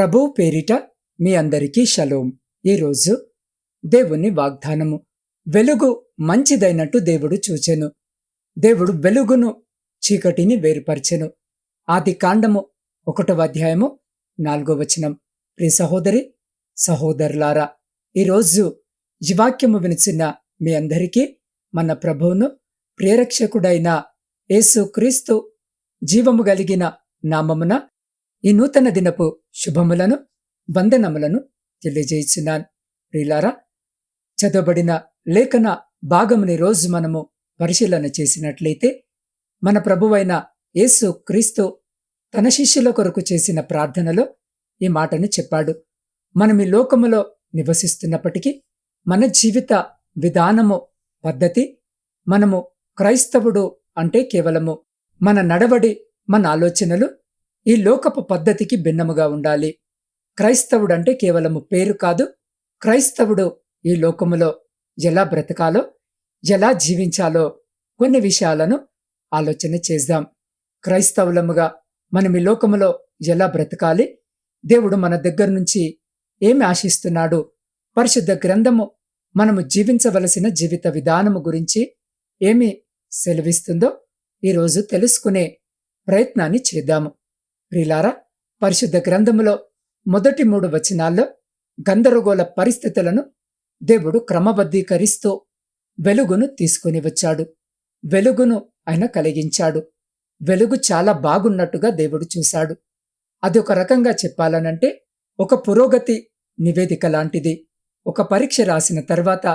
ప్రభువు పేరిట మీ అందరికీ షలోం. ఈరోజు దేవుని వాగ్దానము. వెలుగు మంచిదైనట్టు దేవుడు చూచెను. దేవుడు వెలుగును చీకటిని వేరుపరచెను. ఆది కాండము ఒకటవ అధ్యాయము నాలుగో వచనం. ప్రియ సహోదరి సహోదరులారా ఈరోజు ఈ వాక్యము వినిచిన మీ అందరికీ మన ప్రభువును ప్రేరక్షకుడైన యేసు క్రీస్తు జీవము కలిగిన నామమున ఈ నూతన దినపు శుభములను వందనములను తెలియజేస్తున్నాను ప్రియులారా చదవబడిన లేఖన భాగముని రోజు మనము పరిశీలన చేసినట్లయితే మన ప్రభువైన యేసు క్రీస్తు తన శిష్యుల కొరకు చేసిన ప్రార్థనలో ఈ మాటను చెప్పాడు. మనం ఈ లోకములో నివసిస్తున్నప్పటికీ మన జీవిత విధానము పద్ధతి మనము క్రైస్తవుడు అంటే కేవలము మన నడవడి మన ఆలోచనలు ఈ లోకపు పద్ధతికి భిన్నముగా ఉండాలి. క్రైస్తవుడంటే కేవలము పేరు కాదు. క్రైస్తవుడు ఈ లోకములో ఎలా బ్రతకాలో ఎలా జీవించాలో కొన్ని విషయాలను ఆలోచన చేద్దాం. క్రైస్తవులముగా మనం ఈ లోకములో ఎలా బ్రతకాలి? దేవుడు మన దగ్గర నుంచి ఏమి ఆశిస్తున్నాడు? పరిశుద్ధ గ్రంథము మనము జీవించవలసిన జీవిత విధానము గురించి ఏమి సెలవిస్తుందో ఈరోజు తెలుసుకునే ప్రయత్నాన్ని చేద్దాము. ప్రిలారా పరిశుద్ధ గ్రంథములో మొదటి మూడు వచనాల్లో గందరగోళ పరిస్థితులను దేవుడు క్రమబద్ధీకరిస్తూ వెలుగును తీసుకుని వచ్చాడు. వెలుగును ఆయన కలిగించాడు. వెలుగు చాలా బాగున్నట్టుగా దేవుడు చూశాడు. అది ఒక రకంగా చెప్పాలనంటే ఒక పురోగతి నివేదిక లాంటిది. ఒక పరీక్ష రాసిన తర్వాత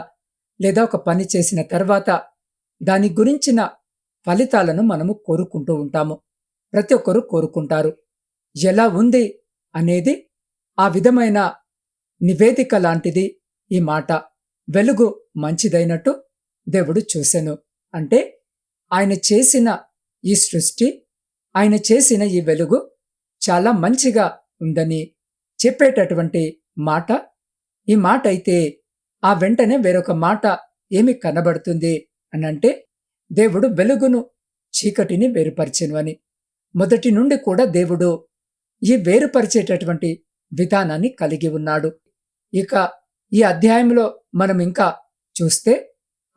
లేదా ఒక పని చేసిన తర్వాత దాని గురించిన ఫలితాలను మనము కోరుకుంటూ ఉంటాము. ప్రతి ఒక్కరూ కోరుకుంటారు. ఎలా ఉంది అనేది ఆ విధమైన నివేదిక లాంటిది ఈ మాట. వెలుగు మంచిదైనట్టు దేవుడు చూశాను అంటే ఆయన చేసిన ఈ సృష్టి ఆయన చేసిన ఈ వెలుగు చాలా మంచిగా ఉందని చెప్పేటటువంటి మాట. ఈ మాట అయితే ఆ వెంటనే వేరొక మాట ఏమి కనబడుతుంది అనంటే దేవుడు వెలుగును చీకటిని వేరుపరిచెను అని. మొదటి నుండి కూడా దేవుడు ఈ వేరుపరిచేటటువంటి విధానాన్ని కలిగి ఉన్నాడు. ఇక ఈ అధ్యాయంలో మనం ఇంకా చూస్తే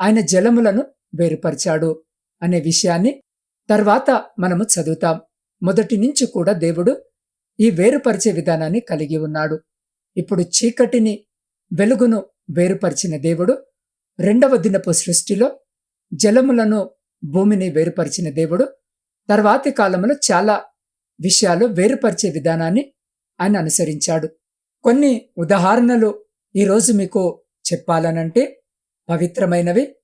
ఆయన జలములను వేరుపరిచాడు అనే విషయాన్ని తర్వాత మనము చదువుతాం. మొదటి నుంచి కూడా దేవుడు ఈ వేరుపరిచే విధానాన్ని కలిగి ఉన్నాడు. ఇప్పుడు చీకటిని వెలుగును వేరుపరిచిన దేవుడు రెండవ దినపు సృష్టిలో జలములను భూమిని వేరుపరిచిన దేవుడు తర్వాతి కాలంలో చాలా విషయాలు వేరుపరిచే విధానాన్ని ఆయన అనుసరించాడు. కొన్ని ఉదాహరణలు ఈరోజు మీకు చెప్పాలనంటే పవిత్రమైనవి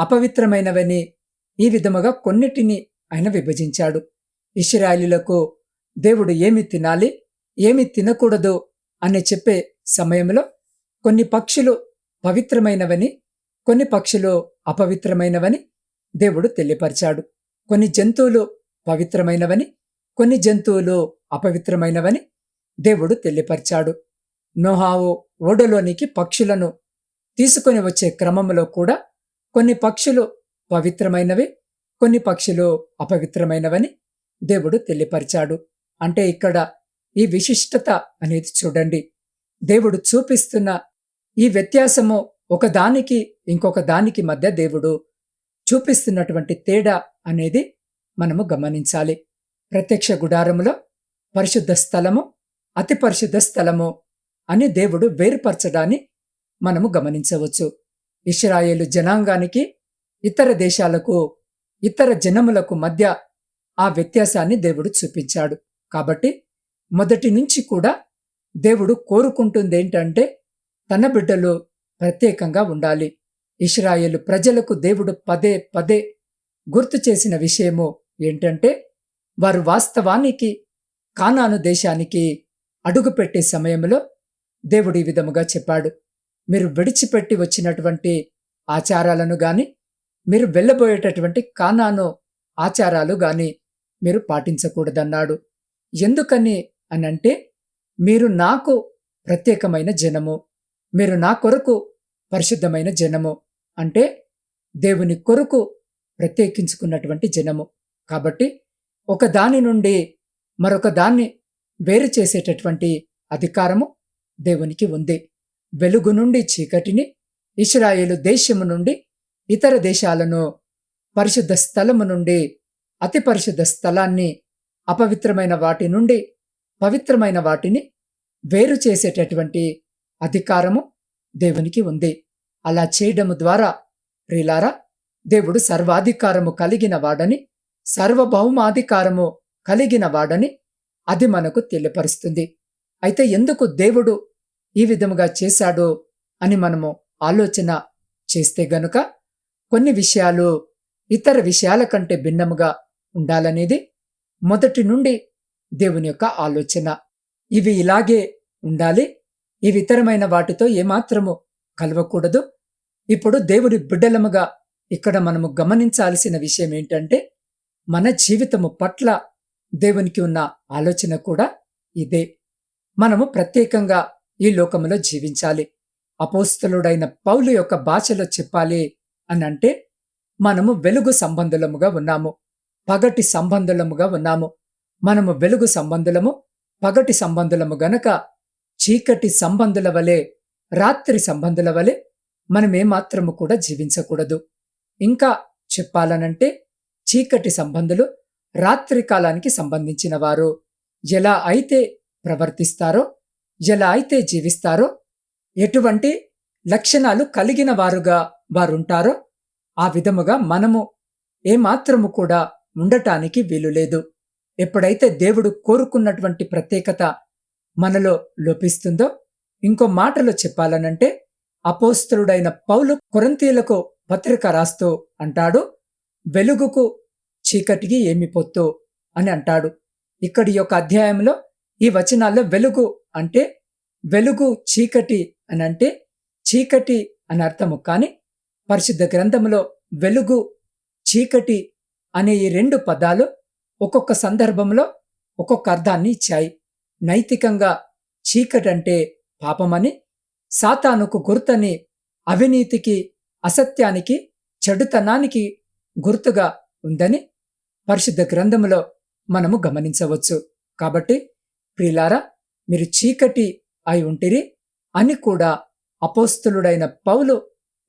అపవిత్రమైనవని ఈ విధముగా కొన్నిటిని ఆయన విభజించాడు. ఇస్రాయలీలకు దేవుడు ఏమి తినాలి ఏమి తినకూడదు అని చెప్పే సమయంలో కొన్ని పక్షులు పవిత్రమైనవని కొన్ని పక్షులు అపవిత్రమైనవని దేవుడు తెలియపరిచాడు. కొన్ని జంతువులు పవిత్రమైనవని కొన్ని జంతువులు అపవిత్రమైనవని దేవుడు తెలియపరిచాడు. నోహావు ఓడలోనికి పక్షులను తీసుకొని వచ్చే క్రమంలో కూడా కొన్ని పక్షులు పవిత్రమైనవి కొన్ని పక్షులు అపవిత్రమైనవని దేవుడు తెలియపరిచాడు. అంటే ఇక్కడ ఈ విశిష్టత అనేది చూడండి. దేవుడు చూపిస్తున్న ఈ వ్యత్యాసము ఒక దానికి ఇంకొక దానికి మధ్య దేవుడు చూపిస్తున్నటువంటి తేడా అనేది మనము గమనించాలి. ప్రత్యక్ష గుడారములో పరిశుద్ధ స్థలము అతి పరిశుద్ధ స్థలము అని దేవుడు వేరుపరచడాన్ని మనము గమనించవచ్చు. ఇస్రాయేలు జనాంగానికి ఇతర దేశాలకు ఇతర జనములకు మధ్య ఆ వ్యత్యాసాన్ని దేవుడు చూపించాడు. కాబట్టి మొదటి నుంచి కూడా దేవుడు కోరుకుంటుంది ఏంటంటే తన బిడ్డలు ప్రత్యేకంగా ఉండాలి. ఇస్రాయేలు ప్రజలకు దేవుడు పదే పదే గుర్తు చేసిన విషయము ఏంటంటే వారు వాస్తవానికి కానాను దేశానికి అడుగుపెట్టే సమయంలో దేవుడు ఈ విధముగా చెప్పాడు. మీరు విడిచిపెట్టి వచ్చినటువంటి ఆచారాలను గాని మీరు వెళ్ళబోయేటటువంటి కానాను ఆచారాలు గాని మీరు పాటించకూడదన్నాడు. ఎందుకని అనంటే మీరు నాకు ప్రత్యేకమైన జనము మీరు నా కొరకు పరిశుద్ధమైన జనము అంటే దేవుని కొరకు ప్రత్యేకించుకున్నటువంటి జనము. కాబట్టి ఒక దాని నుండి మరొక దాన్ని వేరు చేసేటటువంటి అధికారము దేవునికి ఉంది. వెలుగు నుండి చీకటిని ఇస్రాయేలు దేశము నుండి ఇతర దేశాలను పరిశుద్ధ స్థలము నుండి అతి పరిశుద్ధ స్థలాన్ని అపవిత్రమైన వాటి నుండి పవిత్రమైన వాటిని వేరు చేసేటటువంటి అధికారము దేవునికి ఉంది. అలా చేయడము ద్వారా ప్రిలారా దేవుడు సర్వాధికారము కలిగిన వాడని సర్వభౌమాధికారము కలిగిన వాడని అది మనకు తెలియపరుస్తుంది. అయితే ఎందుకు దేవుడు ఈ విధముగా చేశాడు అని మనము ఆలోచన చేస్తే గనుక కొన్ని విషయాలు ఇతర విషయాల కంటే భిన్నముగా ఉండాలనేది మొదటి నుండి దేవుని యొక్క ఆలోచన. ఇవి ఇలాగే ఉండాలి. ఇవి ఇతరమైన వాటితో ఏమాత్రము కలవకూడదు. ఇప్పుడు దేవుని బిడ్డలముగా ఇక్కడ మనము గమనించాల్సిన విషయం ఏంటంటే మన జీవితము పట్ల దేవునికి ఉన్న ఆలోచన కూడా ఇదే. మనము ప్రత్యేకంగా ఈ లోకములో జీవించాలి. అపోస్తలుడైన పౌలు యొక్క భాషలో చెప్పాలి అని అంటే మనము వెలుగు సంబంధులముగా ఉన్నాము. పగటి సంబంధులముగా ఉన్నాము. మనము వెలుగు సంబంధులము పగటి సంబంధులము గనక చీకటి సంబంధుల వలె రాత్రి సంబంధుల వలె మనమేమాత్రము కూడా జీవించకూడదు. ఇంకా చెప్పాలనంటే చీకటి సంబంధులు రాత్రికాలానికి సంబంధించినవారు. సంబంధించిన వారు ఎలా అయితే ప్రవర్తిస్తారో ఎలా అయితే జీవిస్తారో ఎటువంటి లక్షణాలు కలిగిన వారుగా వారుంటారో ఆ విధముగా మనము ఏమాత్రము కూడా ఉండటానికి వీలులేదు ఎప్పుడైతే దేవుడు కోరుకున్నటువంటి ప్రత్యేకత మనలో లోపిస్తుందో ఇంకో మాటలో చెప్పాలనంటే అపోస్తుడైన పౌలు కొరంతీలకు పత్రిక రాస్తూ అంటాడు వెలుగుకు చీకటికి ఏమి పొత్తు అని అంటాడు. ఇక్కడి యొక్క అధ్యాయంలో ఈ వచనాల్లో వెలుగు అంటే వెలుగు చీకటి అని అంటే చీకటి అని అర్థము. కానీ పరిశుద్ధ గ్రంథంలో వెలుగు చీకటి అనే ఈ రెండు పదాలు ఒక్కొక్క సందర్భంలో ఒక్కొక్క అర్థాన్ని ఇచ్చాయి. నైతికంగా చీకటి అంటే పాపమని సాతానుకు గుర్తని అవినీతికి అసత్యానికి చెడుతనానికి గుర్తుగా ఉందని పరిశుద్ధ గ్రంథములో మనము గమనించవచ్చు. కాబట్టి ప్రిలారా మీరు చీకటి అయి ఉంటిరి అని కూడా అపోస్తులుడైన పౌలు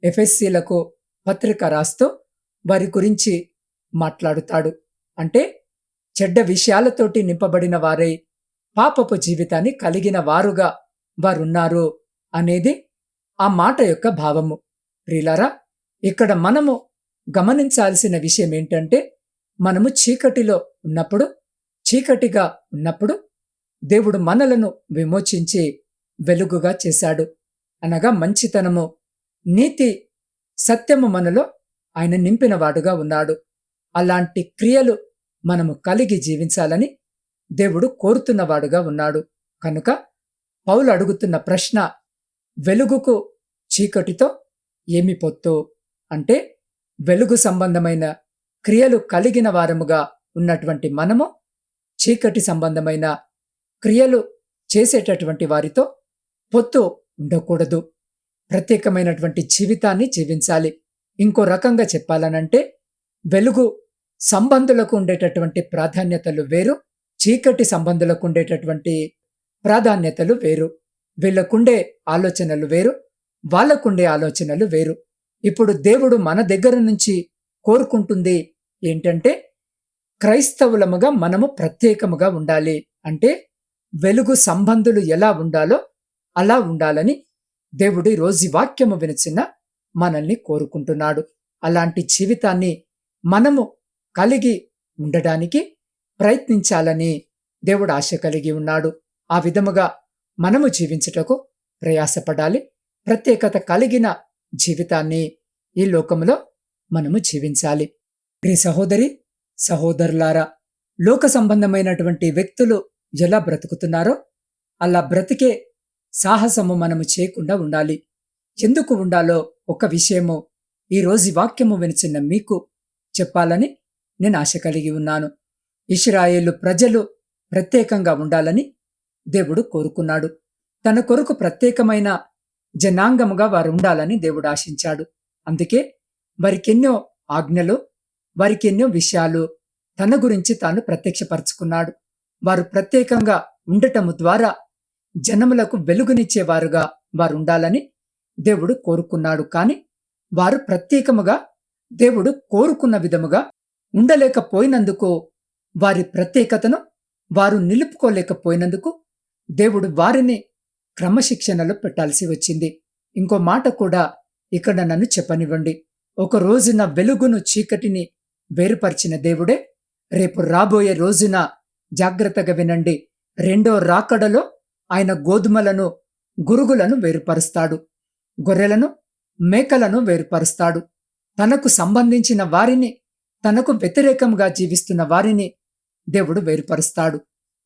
ఎఫ్ఎస్సీలకు పత్రిక రాస్తూ వారి గురించి మాట్లాడుతాడు. అంటే చెడ్డ విషయాలతోటి నింపబడిన వారై పాపపు జీవితాన్ని కలిగిన వారుగా వారున్నారు అనేది ఆ మాట యొక్క భావము. ప్రిలారా ఇక్కడ మనము గమనించాల్సిన విషయం ఏంటంటే మనము చీకటిలో ఉన్నప్పుడు చీకటిగా ఉన్నప్పుడు దేవుడు మనలను విమోచించి వెలుగుగా చేశాడు. అనగా మంచితనము నీతి సత్యము మనలో ఆయన నింపినవాడుగా ఉన్నాడు. అలాంటి క్రియలు మనము కలిగి జీవించాలని దేవుడు కోరుతున్నవాడుగా ఉన్నాడు. కనుక పౌలు అడుగుతున్న ప్రశ్న వెలుగుకు చీకటితో ఏమి పొత్తు? అంటే వెలుగు సంబంధమైన క్రియలు కలిగిన వారముగా ఉన్నటువంటి మనము చీకటి సంబంధమైన క్రియలు చేసేటటువంటి వారితో పొత్తు ఉండకూడదు. ప్రత్యేకమైనటువంటి జీవితాన్ని జీవించాలి. ఇంకో రకంగా చెప్పాలనంటే వెలుగు సంబంధులకు ఉండేటటువంటి ప్రాధాన్యతలు వేరు చీకటి సంబంధులకు ఉండేటటువంటి ప్రాధాన్యతలు వేరు. వీళ్ళకుండే ఆలోచనలు వేరు వాళ్ళకుండే ఆలోచనలు వేరు. ఇప్పుడు దేవుడు మన దగ్గర నుంచి కోరుకుంటుంది ఏంటంటే క్రైస్తవులముగా మనము ప్రత్యేకముగా ఉండాలి. అంటే వెలుగు సంబంధులు ఎలా ఉండాలో అలా ఉండాలని దేవుడి రోజు వాక్యము వినిచిన మనల్ని కోరుకుంటున్నాడు. అలాంటి జీవితాన్ని మనము కలిగి ఉండడానికి ప్రయత్నించాలని దేవుడు ఆశ కలిగి ఉన్నాడు. ఆ విధముగా మనము జీవించుటకు ప్రయాసపడాలి. ప్రత్యేకత కలిగిన జీవితాన్ని ఈ లోకములో మనము జీవించాలి. ప్రి సహోదరి సహోదరులారా లోక సంబంధమైనటువంటి వ్యక్తులు ఎలా బ్రతుకుతున్నారో అలా బ్రతికే సాహసము మనము చేయకుండా ఉండాలి. ఎందుకు ఉండాలో ఒక విషయము ఈ రోజు వాక్యము వినిచిన మీకు చెప్పాలని నేను ఆశ కలిగి ఉన్నాను. ఇస్రాయేలు ప్రజలు ప్రత్యేకంగా ఉండాలని దేవుడు కోరుకున్నాడు. తన కొరకు ప్రత్యేకమైన జనాంగముగా వారు ఉండాలని దేవుడు ఆశించాడు. అందుకే వారికెన్నో ఆజ్ఞలు వారికెన్నో విషయాలు తన గురించి తాను ప్రత్యక్షపరుచుకున్నాడు. వారు ప్రత్యేకంగా ఉండటము ద్వారా జనములకు వెలుగునిచ్చేవారుగా వారుండాలని దేవుడు కోరుకున్నాడు. కాని వారు ప్రత్యేకముగా దేవుడు కోరుకున్న విధముగా ఉండలేకపోయినందుకు వారి ప్రత్యేకతను వారు నిలుపుకోలేకపోయినందుకు దేవుడు వారిని క్రమశిక్షణలో పెట్టాల్సి వచ్చింది. ఇంకో మాట కూడా ఇక్కడ నన్ను చెప్పనివ్వండి. ఒక రోజున వెలుగును చీకటిని వేరుపరిచిన దేవుడే రేపు రాబోయే రోజున జాగ్రత్తగా వినండి. రెండో రాకడలో ఆయన గోధుమలను గురుగులను వేరుపరుస్తాడు. గొర్రెలను మేకలను వేరుపరుస్తాడు. తనకు సంబంధించిన వారిని తనకు వ్యతిరేకంగా జీవిస్తున్న వారిని దేవుడు వేరుపరుస్తాడు.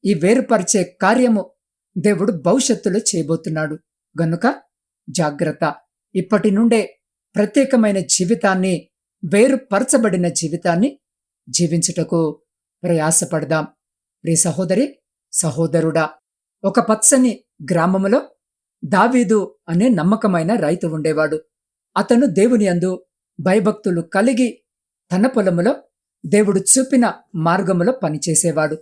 ఈ వేరుపరిచే కార్యము దేవుడు భవిష్యత్తులో చేయబోతున్నాడు. గనుక జాగ్రత్త. ఇప్పటి నుండే ప్రత్యేకమైన జీవితాన్ని వేరుపరచబడిన జీవితాన్ని జీవించుటకు ప్రయాసపడదాం. ప్రి సహోదరి సహోదరుడా ఒక పచ్చని గ్రామములో దావీదు అనే నమ్మకమైన రైతు ఉండేవాడు. అతను దేవుని అందు భయభక్తులు కలిగి తన పొలములో దేవుడు చూపిన మార్గములో పనిచేసేవాడు.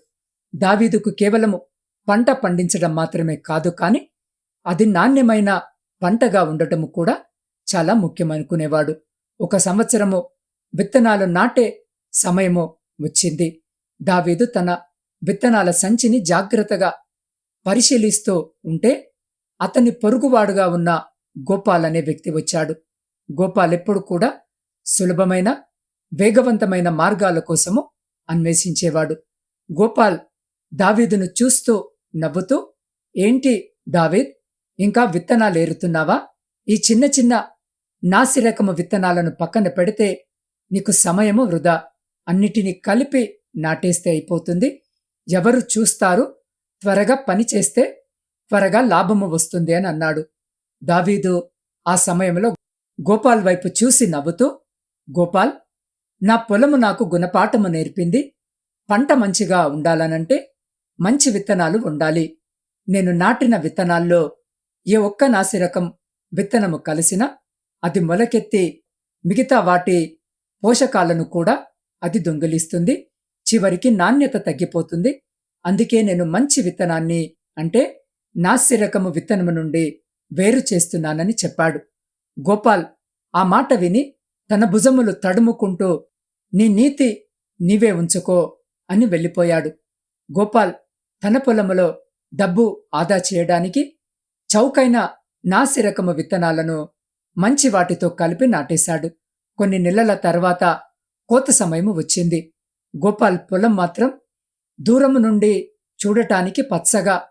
దావీదుకు కేవలము పంట పండించడం మాత్రమే కాదు కాని అది నాణ్యమైన పంటగా ఉండటము కూడా చాలా ముఖ్యమనుకునేవాడు. ఒక సంవత్సరము విత్తనాలు నాటే సమయము వచ్చింది. దావీదు తన విత్తనాల సంచిని జాగ్రత్తగా పరిశీలిస్తూ ఉంటే అతని పొరుగువాడుగా ఉన్న గోపాల్ అనే వ్యక్తి వచ్చాడు. గోపాల్ ఎప్పుడు కూడా సులభమైన వేగవంతమైన మార్గాల కోసము అన్వేషించేవాడు. గోపాల్ దావీదును చూస్తూ నవ్వుతూ ఏంటి దావీద్ ఇంకా విత్తనాలు ఏరుతున్నావా? ఈ చిన్న చిన్న నాసిరకము విత్తనాలను పక్కన పెడితే నీకు సమయము వృధా. అన్నిటినీ కలిపి నాటేస్తే అయిపోతుంది. ఎవరు చూస్తారు త్వరగా పని చేస్తే త్వరగా లాభము వస్తుంది అని అన్నాడు. దావీదు ఆ సమయంలో గోపాల్ వైపు చూసి నవ్వుతూ గోపాల్ నా పొలము నాకు గుణపాఠము నేర్పింది. పంట మంచిగా ఉండాలనంటే మంచి విత్తనాలు ఉండాలి. నేను నాటిన విత్తనాల్లో ఏ ఒక్క నాసిరకం విత్తనము కలిసినా అది మొలకెత్తి మిగతా వాటి పోషకాలను కూడా అది దొంగిలిస్తుంది. చివరికి నాణ్యత తగ్గిపోతుంది. అందుకే నేను మంచి విత్తనాన్ని అంటే నాస్య రకము విత్తనము నుండి వేరు చేస్తున్నానని చెప్పాడు. గోపాల్ ఆ మాట విని తన భుజములు తడుముకుంటూ నీ నీతి నీవే ఉంచుకో అని వెళ్ళిపోయాడు. గోపాల్ తన పొలములో డబ్బు ఆదా చేయడానికి చౌకైన నాసిరకము విత్తనాలను మంచి వాటితో కలిపి నాటేశాడు. కొన్ని నెలల తర్వాత కోత సమయము వచ్చింది. గోపాల్ పొలం మాత్రం దూరము నుండి చూడటానికి పచ్చగా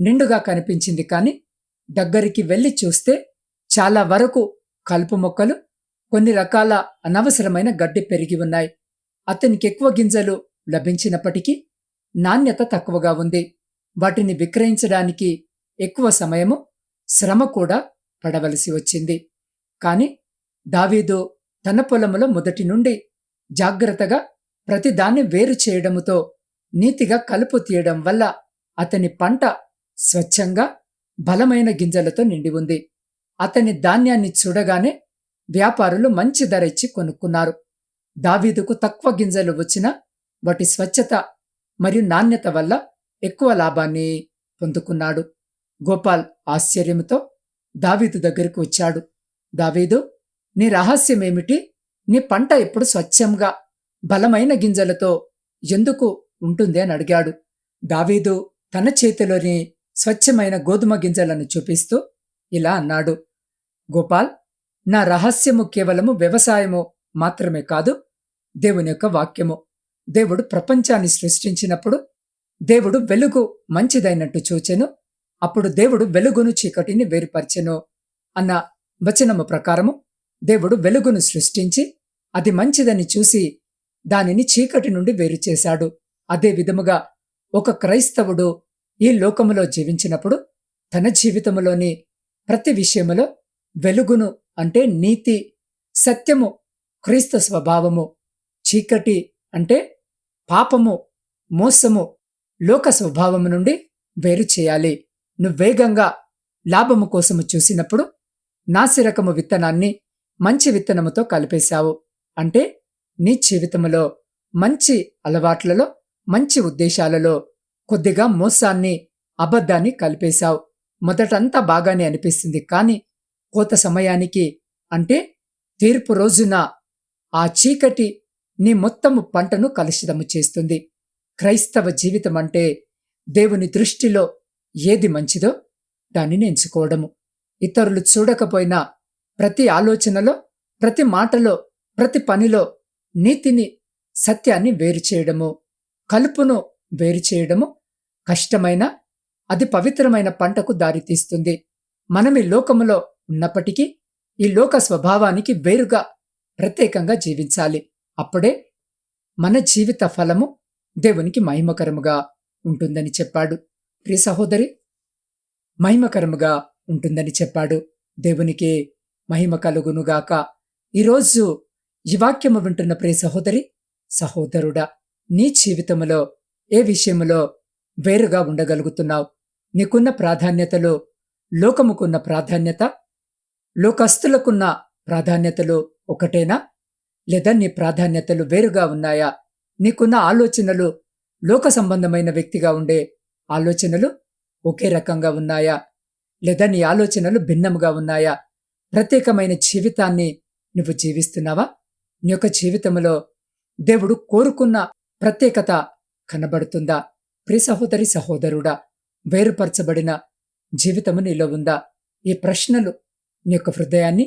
నిండుగా కనిపించింది కాని దగ్గరికి వెళ్ళి చూస్తే చాలా వరకు కలుపు మొక్కలు కొన్ని రకాల అనవసరమైన గడ్డి పెరిగి ఉన్నాయి. అతనికి ఎక్కువ గింజలు లభించినప్పటికీ నాణ్యత తక్కువగా ఉంది. వాటిని విక్రయించడానికి ఎక్కువ సమయము శ్రమ కూడా పడవలసి వచ్చింది. కాని దావీదు తన పొలములో మొదటి నుండి జాగ్రత్తగా ప్రతిదాన్ని వేరు చేయడముతో నీతిగా కలుపు తీయడం వల్ల అతని పంట స్వచ్ఛంగా బలమైన గింజలతో నిండి ఉంది. అతని ధాన్యాన్ని చూడగానే వ్యాపారులు మంచి ధర ఇచ్చి కొనుక్కున్నారు. దావీదుకు తక్కువ గింజలు వచ్చినా వాటి స్వచ్ఛత మరియు నాణ్యత వల్ల ఎక్కువ లాభాన్ని పొందుకున్నాడు. గోపాల్ ఆశ్చర్యంతో దావీదు దగ్గరకు వచ్చాడు. దావీదు నీ రహస్యమేమిటి? నీ పంట ఎప్పుడు స్వచ్ఛంగా బలమైన గింజలతో ఎందుకు ఉంటుంది అని అడిగాడు. దావీదు తన చేతిలోని స్వచ్ఛమైన గోధుమ గింజలను చూపిస్తూ ఇలా అన్నాడు. గోపాల్ నా రహస్యము కేవలము వ్యవసాయము మాత్రమే కాదు దేవుని యొక్క వాక్యము. దేవుడు ప్రపంచాన్ని సృష్టించినప్పుడు దేవుడు వెలుగు మంచిదైనట్టు చూచెను. అప్పుడు దేవుడు వెలుగును చీకటిని వేరుపరచెను అన్న వచనము ప్రకారము దేవుడు వెలుగును సృష్టించి అది మంచిదని చూసి దానిని చీకటి నుండి వేరు చేశాడు. అదే విధముగా ఒక క్రైస్తవుడు ఈ లోకములో జీవించినప్పుడు తన జీవితములోని ప్రతి విషయములో వెలుగును అంటే నీతి సత్యము క్రీస్తు స్వభావము చీకటి అంటే పాపము మోసము లోక స్వభావము నుండి వేరు చేయాలి. నువ్వు వేగంగా లాభము కోసము చూసినప్పుడు నాసిరకము విత్తనాన్ని మంచి విత్తనముతో కలిపేశావు. అంటే నీ జీవితములో మంచి అలవాట్లలో మంచి ఉద్దేశాలలో కొద్దిగా మోసాన్ని అబద్ధాన్ని కలిపేశావు. మొదటంతా బాగానే అనిపిస్తుంది కానీ కోత సమయానికి అంటే తీర్పు రోజున ఆ చీకటి నీ మొత్తము పంటను కలుషితము చేస్తుంది. క్రైస్తవ జీవితం అంటే దేవుని దృష్టిలో ఏది మంచిదో దానిని ఎంచుకోవడము. ఇతరులు చూడకపోయినా ప్రతి ఆలోచనలో ప్రతి మాటలో ప్రతి పనిలో నీతిని సత్యాన్ని వేరు చేయడము కలుపును వేరు చేయడము కష్టమైన అది పవిత్రమైన పంటకు దారితీస్తుంది మనం ఈ లోకములో ఉన్నప్పటికీ ఈ లోక స్వభావానికి వేరుగా ప్రత్యేకంగా జీవించాలి. అప్పుడే మన జీవిత ఫలము దేవునికి మహిమకరముగా ఉంటుందని చెప్పాడు. ప్రియ సహోదరి మహిమకరముగా ఉంటుందని చెప్పాడు. దేవునికి మహిమ కలుగునుగాక. ఈరోజు ఈ వాక్యము వింటున్న ప్రియ సహోదరి సహోదరుడా నీ జీవితములో ఏ విషయములో వేరుగా ఉండగలుగుతున్నావు? నీకున్న ప్రాధాన్యతలు లోకముకున్న ప్రాధాన్యత లోకస్తులకున్న ప్రాధాన్యతలు ఒకటేనా? లేదా నీ ప్రాధాన్యతలు వేరుగా ఉన్నాయా? నీకున్న ఆలోచనలు లోక సంబంధమైన వ్యక్తిగా ఉండే ఆలోచనలు ఒకే రకంగా ఉన్నాయా? లేదా నీ ఆలోచనలు భిన్నముగా ఉన్నాయా? ప్రత్యేకమైన జీవితాన్ని నువ్వు జీవిస్తున్నావా? నీ యొక్క జీవితంలో దేవుడు కోరుకున్న ప్రత్యేకత కనబడుతుందా? ప్రియ సహోదరి సహోదరుడా వేరుపరచబడిన జీవితము నీలో ఉందా? ఈ ప్రశ్నలు నీ యొక్క హృదయాన్ని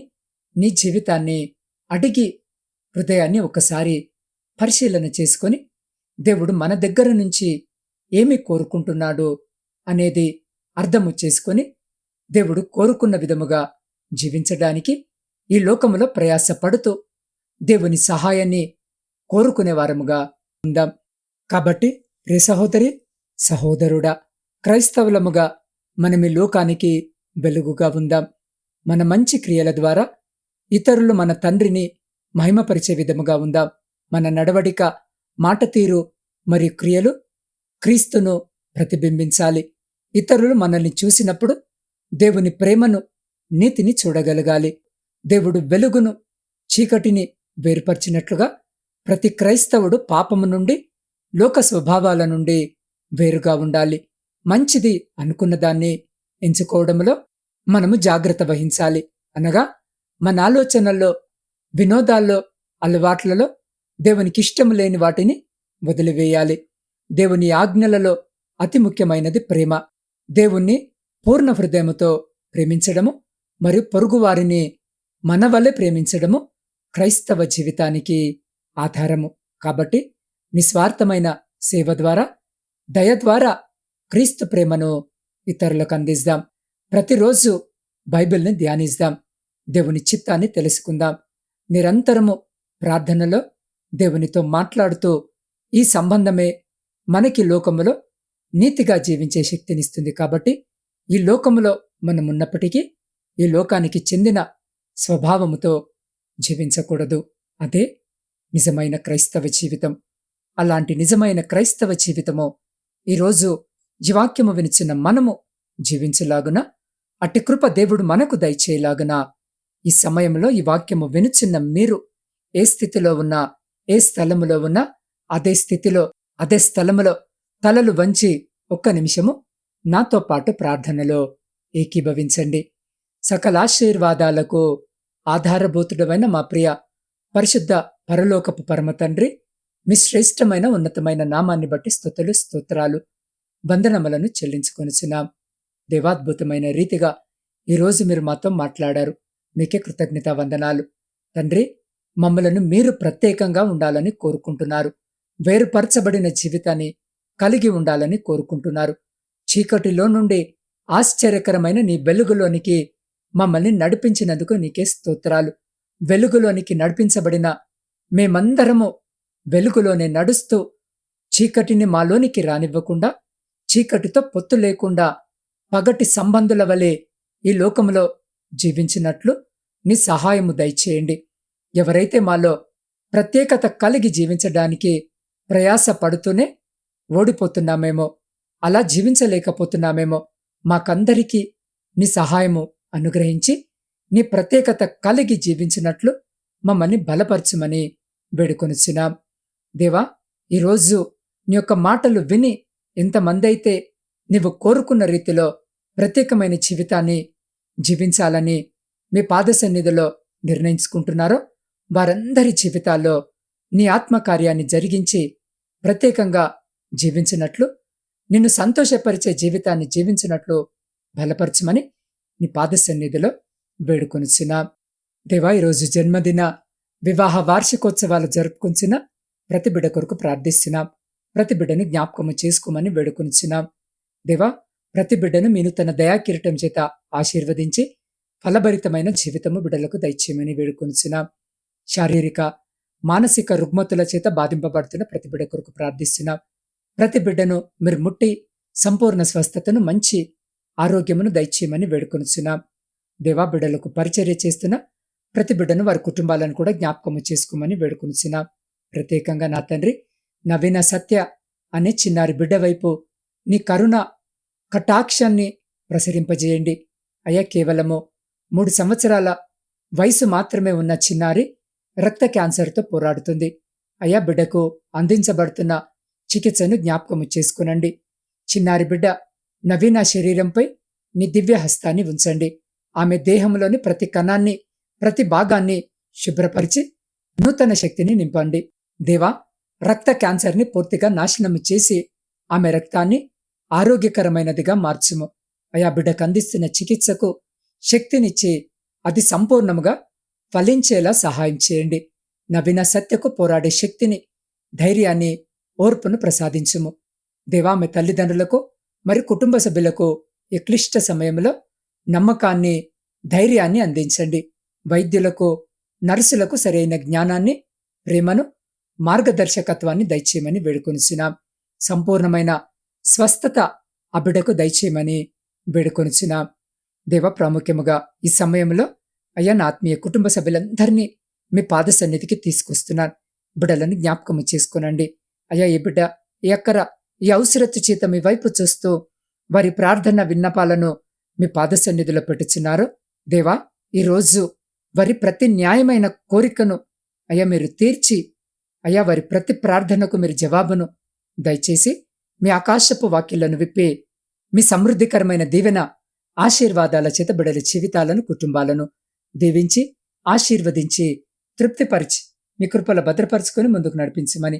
నీ జీవితాన్ని అడిగి హృదయాన్ని ఒకసారి పరిశీలన చేసుకొని దేవుడు మన దగ్గర నుంచి ఏమి కోరుకుంటున్నాడు అనేది అర్థము చేసుకొని దేవుడు కోరుకున్న విధముగా జీవించడానికి ఈ లోకములో ప్రయాసపడుతూ దేవుని సహాయాన్ని కోరుకునేవారముగా ఉందాం. కాబట్టి రే సహోదరి సహోదరుడా క్రైస్తవులముగా మనమి లోకానికి వెలుగుగా ఉందాం. మన మంచి క్రియల ద్వారా ఇతరులు మన తండ్రిని మహిమపరిచే విధముగా ఉందాం. మన నడవడిక మాట తీరు మరియు క్రియలు క్రీస్తును ప్రతిబింబించాలి. ఇతరులు మనల్ని చూసినప్పుడు దేవుని ప్రేమను నీతిని చూడగలగాలి. దేవుడు వెలుగును చీకటిని వేరుపరిచినట్లుగా ప్రతి క్రైస్తవుడు పాపము నుండి లోక స్వభావాల నుండి వేరుగా ఉండాలి. మంచిది అనుకున్న దాన్ని ఎంచుకోవడంలో మనము జాగ్రత్త వహించాలి. అనగా మన ఆలోచనల్లో వినోదాల్లో అలవాట్లలో దేవునికి ఇష్టం లేని వాటిని వదిలివేయాలి. దేవుని ఆజ్ఞలలో అతి ముఖ్యమైనది ప్రేమ. దేవుణ్ణి పూర్ణ హృదయముతో ప్రేమించడము మరియు పొరుగువారిని మనవలె ప్రేమించడము క్రైస్తవ జీవితానికి ఆధారము. కాబట్టి నిస్వార్థమైన సేవ ద్వారా దయ ద్వారా క్రీస్తు ప్రేమను ఇతరులకు అందిస్తాం ప్రతిరోజు బైబిల్ని ధ్యానిస్తాం దేవుని చిత్తాన్ని తెలుసుకుందాం. నిరంతరము ప్రార్థనలో దేవునితో మాట్లాడుతూ ఈ సంబంధమే మనకి లోకములో నీతిగా జీవించే శక్తినిస్తుంది కాబట్టి ఈ లోకములో మనం ఉన్నప్పటికీ ఈ లోకానికి చెందిన స్వభావముతో జీవించకూడదు. అదే నిజమైన క్రైస్తవ జీవితం. అలాంటి నిజమైన క్రైస్తవ జీవితము ఈరోజు జీవాక్యము వినిచిన మనము జీవించలాగున అట్టి కృప దేవుడు మనకు దయచేయలాగున ఈ సమయంలో ఈ వాక్యము వినుచున్న మీరు ఏ స్థితిలో ఉన్నా ఏ స్థలములో ఉన్నా అదే స్థితిలో అదే స్థలములో తలలు వంచి ఒక్క నిమిషము నాతో పాటు ప్రార్థనలో ఏకీభవించండి. సకలాశీర్వాదాలకు ఆధారభూతుడమైన మా ప్రియ పరిశుద్ధ పరలోకపు పరమ తండ్రి మీ శ్రేష్టమైన ఉన్నతమైన నామాన్ని బట్టి స్థుతులు స్తోత్రాలు వందనములను చెల్లించుకొనిచున్నాం. దేవాద్భుతమైన రీతిగా ఈరోజు మీరు మాతో మాట్లాడారు. మీకే కృతజ్ఞత వందనాలు. తండ్రి మమ్మలను మీరు ప్రత్యేకంగా ఉండాలని కోరుకుంటున్నారు. వేరుపరచబడిన జీవితాన్ని కలిగి ఉండాలని కోరుకుంటున్నారు. చీకటిలో నుండి ఆశ్చర్యకరమైన నీ వెలుగులోనికి మమ్మల్ని నడిపించినందుకు నీకే స్తోత్రాలు. వెలుగులోనికి నడిపించబడిన మేమందరము వెలుగులోనే నడుస్తూ చీకటిని మాలోనికి రానివ్వకుండా చీకటితో పొత్తు లేకుండా పగటి సంబంధుల వలె ఈ లోకములో జీవించినట్లు నీ సహాయము దయచేయండి. ఎవరైతే మాలో ప్రత్యేకత కలిగి జీవించడానికి ప్రయాస పడుతూనే ఓడిపోతున్నామేమో. అలా జీవించలేకపోతున్నామేమో. మాకందరికీ నీ సహాయము అనుగ్రహించి నీ ప్రత్యేకత కలిగి జీవించినట్లు మమ్మల్ని బలపరచుమని వేడుకొనిచున్నాం. దేవా ఈరోజు నీ యొక్క మాటలు విని ఎంతమందైతే నీవు కోరుకున్న రీతిలో ప్రత్యేకమైన జీవితాన్ని జీవించాలని మీ పాద సన్నిధిలో నిర్ణయించుకుంటున్నారో వారందరి జీవితాల్లో నీ ఆత్మకార్యాన్ని జరిగించి ప్రత్యేకంగా జీవించినట్లు నిన్ను సంతోషపరిచే జీవితాన్ని జీవించినట్లు బలపరచమని నీ పాద సన్నిధిలో వేడుకొనిచిన దేవా ఈరోజు జన్మదిన వివాహ వార్షికోత్సవాలు జరుపుకొంచిన ప్రతి బిడ్డ కొరకు ప్రార్థిస్తున్నాం. ప్రతి బిడ్డను జ్ఞాపకము చేసుకోమని వేడుకొనిచ్చిన దేవా ప్రతి బిడ్డను మీను తన దయాకిరీటం చేత ఆశీర్వదించి ఫలభరితమైన జీవితము బిడ్డలకు దయచేయమని వేడుకొనిచ్చిన శారీరక మానసిక రుగ్మతుల చేత బాధింపబడుతున్న ప్రతి బిడ్డ కొరకు ప్రార్థిస్తున్నాం. ప్రతి బిడ్డను మీరు ముట్టి సంపూర్ణ స్వస్థతను మంచి ఆరోగ్యమును దయచేయమని వేడుకొనుచున్నాం. దేవా బిడ్డలకు పరిచర్య చేస్తున్న ప్రతి బిడ్డను వారి కుటుంబాలను కూడా జ్ఞాపకము చేసుకోమని వేడుకొనుచున్నాం. ప్రత్యేకంగా నా తండ్రి నవీన సత్య అనే చిన్నారి బిడ్డ వైపు నీ కరుణ కటాక్షాన్ని ప్రసరింపజేయండి. అయ్యా కేవలము మూడు సంవత్సరాల వయసు మాత్రమే ఉన్న చిన్నారి రక్త క్యాన్సర్తో పోరాడుతుంది. అయ్యా బిడ్డకు అందించబడుతున్న చికిత్సను జ్ఞాపకము చేసుకునండి. చిన్నారి బిడ్డ నవీన శరీరంపై నీ దివ్య హస్తాన్ని ఉంచండి. ఆమె దేహంలోని ప్రతి కణాన్ని ప్రతి భాగాన్ని శుభ్రపరిచి నూతన శక్తిని నింపండి. దేవా రక్త క్యాన్సర్ని పూర్తిగా నాశనం చేసి ఆమె రక్తాన్ని ఆరోగ్యకరమైనదిగా మార్చుము. అయా బిడ్డకు అందిస్తున్న చికిత్సకు శక్తినిచ్చి అది సంపూర్ణముగా ఫలించేలా సహాయం చేయండి. నవీన సత్యకు పోరాడే శక్తిని ధైర్యాన్ని ఓర్పును ప్రసాదించుము. దేవామె తల్లిదండ్రులకు మరి కుటుంబ సభ్యులకు ఈ క్లిష్ట సమయంలో నమ్మకాన్ని ధైర్యాన్ని అందించండి. వైద్యులకు నర్సులకు సరైన జ్ఞానాన్ని ప్రేమను మార్గదర్శకత్వాన్ని దయచేయమని వేడుకొనిసినాం సంపూర్ణమైన స్వస్థత ఆ దయచేయమని వేడుకొనిచున్నాం. దేవ ప్రాముఖ్యముగా ఈ సమయంలో అయ్యా నా ఆత్మీయ కుటుంబ సభ్యులందరినీ మీ పాద సన్నిధికి తీసుకొస్తున్నాను. బిడలను జ్ఞాపకము చేసుకునండి. అయ్యా ఈ బిడ్డ ఈ అక్కర ఈ అవసరత్తు చేత మీ వైపు చూస్తూ వారి ప్రార్థన విన్నపాలను మీ పాద సన్నిధిలో పెట్టుచున్నారు. దేవా ఈరోజు వారి ప్రతి న్యాయమైన కోరికను అయ్యా మీరు తీర్చి అయ్యా వారి ప్రతి ప్రార్థనకు మీరు జవాబును దయచేసి మీ ఆకాశపు వాక్యలను విప్పి మీ సమృద్ధికరమైన దీవెన ఆశీర్వాదాల చేత బిడల జీవితాలను కుటుంబాలను దీవించి ఆశీర్వదించి తృప్తిపరిచి మీ కృపల భద్రపరుచుకొని ముందుకు నడిపించమని